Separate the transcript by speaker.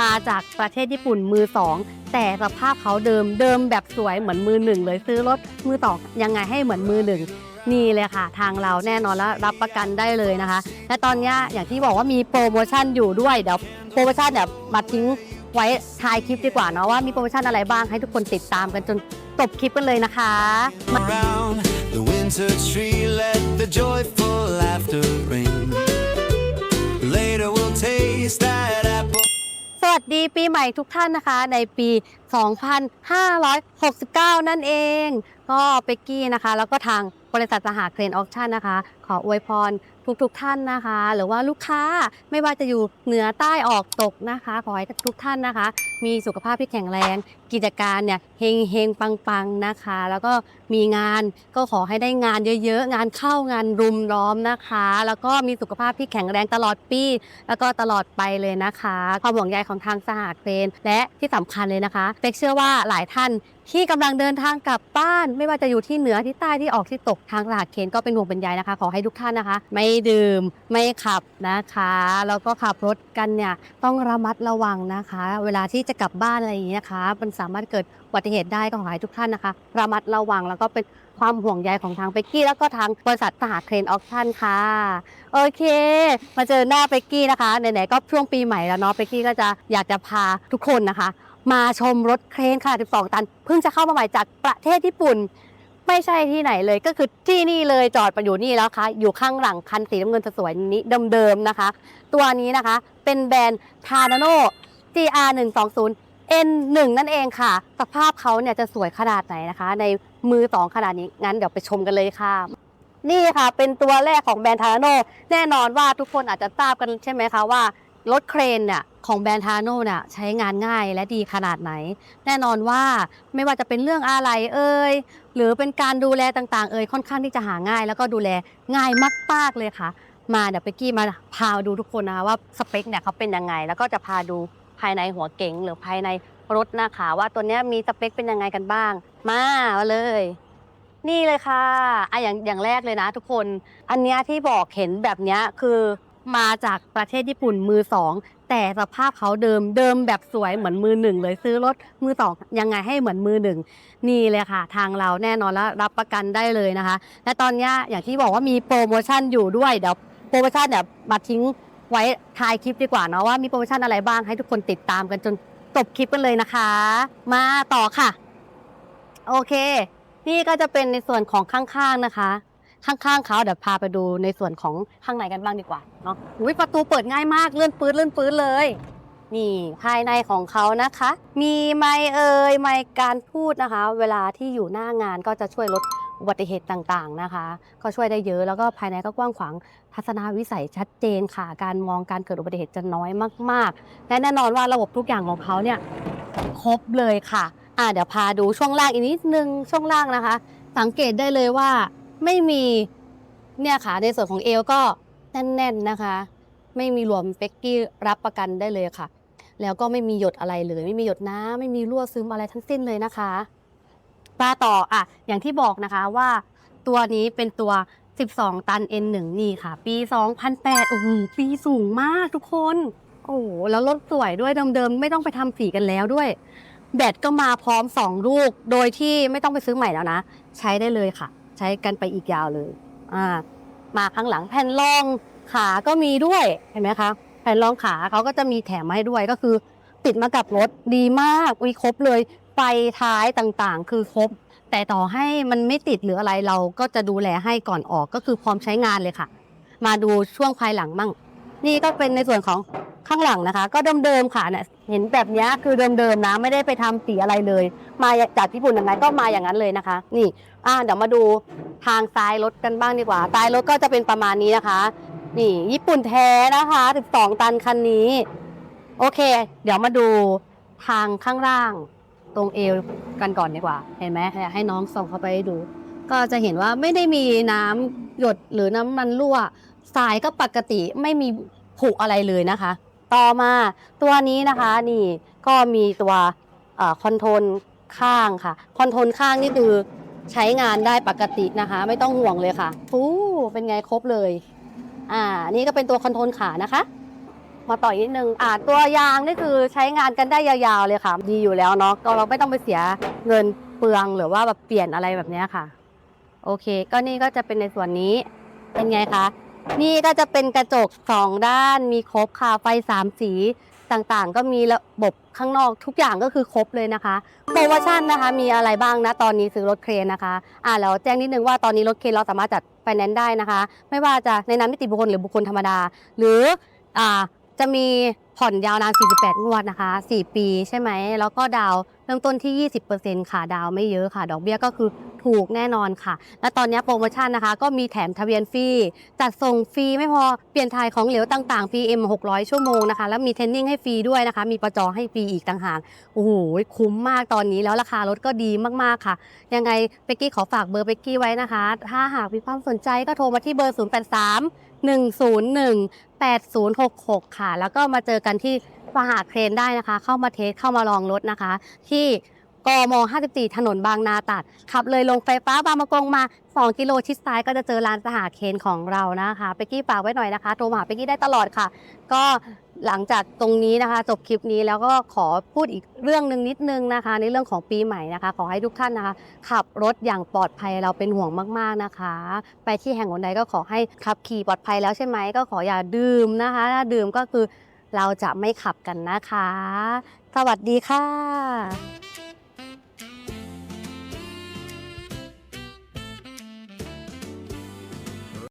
Speaker 1: มาจากประเทศญี่ปุ่นมือสองแต่สภาพเขาเดิมเดิมแบบสวยเหมือนมือหนึ่งเลยซื้อรถมือสองยังไงให้เหมือนมือหนึ่งนี่เลยค่ะ ทางเราแน่นอนแล้วรับประกันได้เลยนะคะ และตอนนี้อย่างที่บอกว่ามีโปรโมชั่นอยู่ด้วยเดี๋ยวโปรโมชั่นเนี่ยมาทิ้งไว้ท้ายคลิปดีกว่าเนาะว่ามีโปรโมชั่นอะไรบ้างให้ทุกคนติดตามกันจนจบคลิปกันเลยนะคะ
Speaker 2: around the winter tree. Let the joyful laughter ring. Later we'll taste that
Speaker 1: วัสดีปีใหม่ทุกท่านนะคะ ในปี 2569 นั่นเอง ก็เป๊กกี้นะคะ แล้วก็ทางบริษัทสหเครนออคชั่นนะคะ ขออวยพรทุกๆทท่านนะคะ หรือว่าลูกค้าไม่ว่าจะอยู่เหนือใต้ออกตกนะคะ ขอให้ทุกท่านนะคะ มีสุขภาพที่แข็งแรง กิจการเนี่ยเฮงเฮงปังปังนะคะ แล้วก็มีงานก็ขอให้ได้งานเยอะๆ งานเข้างานรุมล้อมนะคะ แล้วก็มีสุขภาพที่แข็งแรงตลอดปี แล้วก็ตลอดไปเลยนะคะ ความห่วงใยของทางสหเครนและที่สำคัญเลยนะคะเป๊กเชื่อว่าหลายท่านที่กำลังเดินทางกลับบ้าน ไม่ว่าจะอยู่ที่เหนือที่ใต้ที่ออกที่ตกทางสหเคนก็เป็นห่วงเป็นใยนะคะ ขอให้ทุกท่านนะคะ ไม่ดื่มไม่ขับนะคะแล้วก็ขับรถกันเนี่ยต้องระมัดระวังนะคะ เวลาที่จะกลับบ้านอะไรอย่างนี้นะคะ มันสามารถเกิดอุบัติเหตุได้ก็ขอให้ทุกท่านนะคะ ระมัดระวังแล้วก็เป็นความห่วงใยของทางเป๊กกี้ แล้วก็ทางบริษัทสหเครนออคชั่นค่ะ โอเค มาเจอหน้าเป๊กกี้นะคะไหนๆก็ช่วงปีใหม่แล้วเนาะเป๊กกี้ก็จะอยากจะพาทุกคนนะคะ มาชมรถเครนขนาด 12 ตัน เพิ่งจะเข้ามาใหม่จากประเทศญี่ปุ่น ไม่ใช่ที่ไหนเลยก็คือที่นี่เลยจอดไปอยู่นี่แล้วค่ะ อยู่ข้างหลังคันสีน้ำเงินสวยๆนี้เดิมๆนะคะ ตัวนี้นะคะเป็นแบรนด์ทานาโน GR 120 N1 นั่นเองค่ะ สภาพเขาเนี่ยจะสวยขนาดไหนนะคะ ในมือสองขนาดนี้ งั้นเดี๋ยวไปชมกันเลยค่ะ นี่ค่ะ เป็นตัวแรกของแบรนด์ทาโนแน่นอนว่าทุกคนอาจจะทราบกันใช่ไหมคะว่า รถเครนเนี่ยของแบรนด์ทาโนเนี่ยใช้งานง่ายและดีขนาดไหน แน่นอนว่าไม่ว่าจะเป็นเรื่องอะไรเอ่ยหรือเป็นการดูแลต่างๆ เอ่ยค่อนข้างที่จะหาง่าย แล้วก็ดูแลง่ายมากๆเลยค่ะ มาเดี๋ยวไปกกี้มาพาดูทุกคนนะคะว่าสเปคเนี่ยเขาเป็นยังไง แล้วก็จะพาดูภายในหัวเก๋งหรือภายในรถนะคะว่าตัวเนี้ยมีสเปคเป็นยังไงกันบ้าง มาเอาเลย นี่เลยค่ะอะอย่างอย่างแรกเลยนะทุกคน อันเนี้ยที่บอกเห็นแบบเนี้ยคือ มาจากประเทศญี่ปุ่นมือสองแต่สภาพเขาเดิมเดิมแบบสวยเหมือนมือหนึ่งเลยซื้อรถมือสองยังไงให้เหมือนมือหนึ่งนี่เลยค่ะ ทางเราแน่นอนแล้วรับประกันได้เลยนะคะ และตอนนี้อย่างที่บอกว่ามีโปรโมชั่นอยู่ด้วยเดี๋ยวโปรโมชั่นเดี๋ยวมาทิ้งไว้ท้ายคลิปดีกว่าเนาะว่ามีโปรโมชั่นอะไรบ้างให้ทุกคนติดตามกันจนจบคลิปกันเลยนะคะ มาต่อค่ะ โอเค นี่ก็จะเป็นในส่วนของข้างๆนะคะ ข้างๆเขาเดี๋ยวพาไปดูในส่วนของข้างในกันบ้างดีกว่าเนาะอุ้ยประตูเปิดง่ายมากเลื่อนปื้ดเลื่อนปื้ดเลย นี่ภายในของเขานะคะ มีไมค์เอ่ยไมการพูดนะคะ เวลาที่อยู่หน้างานก็จะช่วยลดอุบัติเหตุต่างๆนะคะ ก็ช่วยได้เยอะแล้วก็ภายในก็กว้างขวางทัศนวิสัยชัดเจนค่ะ การมองการเกิดอุบัติเหตุจะน้อยมากๆ และแน่นอนว่าระบบทุกอย่างของเขาเนี่ยครบเลยค่ะอ่าเดี๋ยวพาดูช่วงล่างอีกนิดนึงช่วงล่างนะคะ สังเกตได้เลยว่า ไม่มีเนี่ยค่ะในส่วนของเอวก็แน่นๆนะคะ ไม่มีรวมเป๊กกี้รับประกันได้เลยค่ะ แล้วก็ไม่มีหยดอะไรเลย ไม่มีหยดน้ำไม่มีรั่วซึมอะไรทั้งสิ้นเลยนะคะมาต่ออะอย่างที่บอกนะคะว่า ตัวนี้เป็นตัว 12 ตัน N1 นี่ค่ะ ปี 2008โอ้โหปีสูงมากทุกคน โอ้โหแล้วรถสวยด้วยเดิมๆไม่ต้องไปทำสีกันแล้วด้วย แบตก็มาพร้อม 2 ลูก โดยที่ไม่ต้องไปซื้อใหม่แล้วนะ ใช้ได้เลยค่ะ ใช้กันไปอีกยาวเลยอ่ามาข้างหลังแผ่นรองขาก็มีด้วยเห็นไหมคะแผ่นรองขาเขาก็จะมีแถมมาให้ด้วยก็คือ ติดมากับรถดีมากมีครบเลยไฟท้ายต่างๆ คือครบ แต่ต่อให้มันไม่ติดหรืออะไรเราก็จะดูแลให้ก่อนออกก็คือพร้อมใช้งานเลยค่ะ มาดูช่วงภายหลังบ้างนี่ก็เป็นในส่วนของ ข้างหลังนะคะ ก็เดิมๆค่ะเนี่ยเห็นแบบนี้คือเดิมๆนะไม่ได้ไปทำสีอะไรเลย มาจากญี่ปุ่นยังไงก็มาอย่างนั้นเลยนะคะ นี่อ่าเดี๋ยวมาดูทางซ้ายรถกันบ้างดีกว่าซ้ายรถก็จะเป็นประมาณนี้นะคะ นี่ญี่ปุ่นแท้นะคะ12ตันคันนี้ โอเค เดี๋ยวมาดูทางข้างล่างตรงเอวกันก่อนดีกว่า เห็นไหมให้น้องส่องเข้าไปดู ก็จะเห็นว่าไม่ได้มีน้ำหยดหรือน้ำมันรั่วสายก็ปกติไม่มีผุอะไรเลยนะคะ ต่อมาตัวนี้นะคะนี่ก็มีตัวคอนโทรลข้างค่ะ คอนโทรลข้างนี่คือใช้งานได้ปกตินะคะ ไม่ต้องห่วงเลยค่ะฟูเป็นไงครบเลย อ่า นี่ก็เป็นตัวคอนโทรลขานะคะ มาต่ออีกนิดนึงอ่า ตัวยางนี่คือใช้งานกันได้ยาวๆเลยค่ะ ดีอยู่แล้วเนาะก็เราไม่ต้องไปเสียเงินเปลืองหรือว่าแบบเปลี่ยนอะไรแบบนี้ค่ะ โอเค ก็นี่ก็จะเป็นในส่วนนี้เป็นไงคะ นี่ก็จะเป็นกระจกสองด้านมีครบค่ะไฟสามสีต่างๆ ก็มีระบบข้างนอกทุกอย่างก็คือครบเลยนะคะโปรโมชั่นนะคะมีอะไรบ้างนะตอนนี้ซื้อรถเครนนะคะอ่าแล้วแจ้งนิดนึงว่าตอนนี้รถเครนเราสามารถจัดไฟแนนซ์ได้นะคะ ไม่ว่าจะในนามนิติบุคคลหรือบุคคลธรรมดา หรืออ่าจะมีผ่อนยาวนาน 48 งวดนะคะ 4 ปีใช่ไหม แล้วก็ดาว ริ่มต้นที่ 20%ค่ะดาวไม่เยอะค่ะ ดอกเบี้ยก็คือถูกแน่นอนค่ะ และตอนนี้โปรโมชั่นนะคะ ก็มีแถมทะเบียนฟรีจัดส่งฟรีไม่พอเปลี่ยนถ่ายของเหลวต่างๆ PM 600 ชั่วโมงนะคะ แล้วมีเทรนนิ่งให้ฟรีด้วยนะคะ มีประจอให้ฟรีอีกต่างหากโอ้โหคุ้มมากตอนนี้แล้วราคารถก็ดีมากๆค่ะ ยังไงเป๊กกี้ขอฝากเบอร์เป๊กกี้ไว้นะคะ ถ้าหากมีความสนใจก็โทรมาที่เบอร์ 083 101 8066 ค่ะ แล้วก็มาเจอกันที่ สหเครนได้นะคะ เข้ามาเทสเข้ามาลองรถนะคะ ที่กม 54 ถนนบางนาตัด ขับเลยลงไฟฟ้าบางมะกงมา 2 กิโลชิดซ้ายก็จะเจอร้านสหเคนของเรานะคะเปกกี้ฝากไว้หน่อยนะคะ โทรมาหาเปกกี้ได้ตลอดค่ะ ก็หลังจากตรงนี้นะคะ จบคลิปนี้แล้วก็ขอพูดอีกเรื่องหนึ่งนิดนึงนะคะ ในเรื่องของปีใหม่นะคะ ขอให้ทุกท่านนะคะ ขับรถอย่างปลอดภัยเราเป็นห่วงมากๆนะคะ ไปที่แห่งหนใดก็ขอให้ขับขี่ปลอดภัยแล้วใช่ไหมก็ขออย่าดื่มนะคะถ้าดื่มก็คือ เราจะไม่ขับกันนะคะ สวัสดีค่ะ